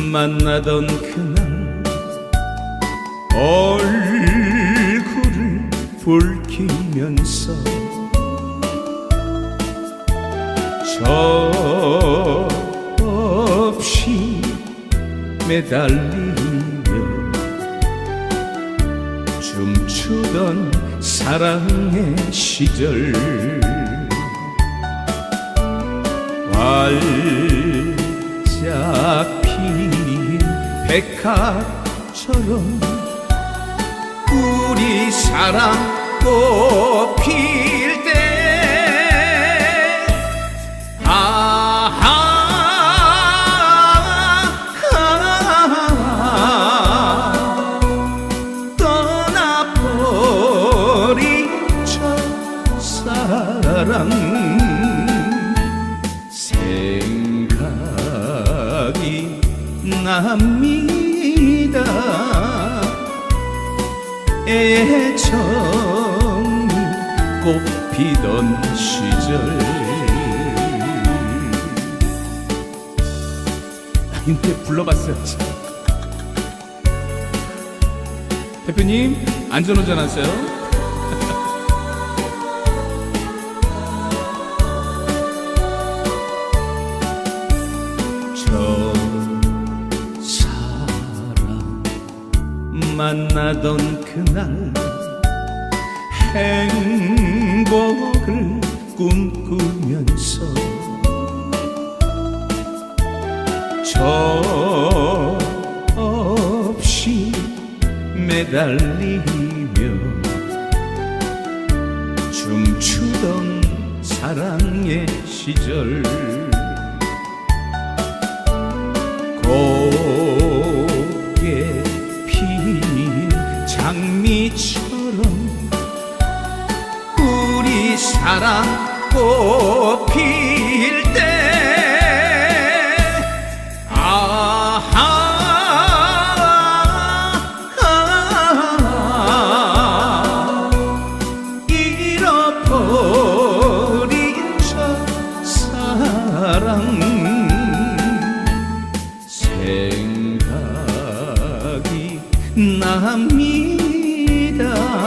만나던 그날 얼굴을 붉히면서 저 없이 매달리며 춤추던 사랑의 시절. 활 백합처럼 우리 사랑 꽃필 때. 아하. 떠나버린 첫사랑. 생각이 납니 애정이 꽃피던 시절. 인테 불러봤었지 대표님 안전운전 하세요 만나던 그날 행복을 꿈꾸면서 저 없이 매달리며 춤추던 사랑의 시절 장미처럼 우리 사랑 꽃필 때. 아하. 잃어버린 첫사랑. 생각이 납니 다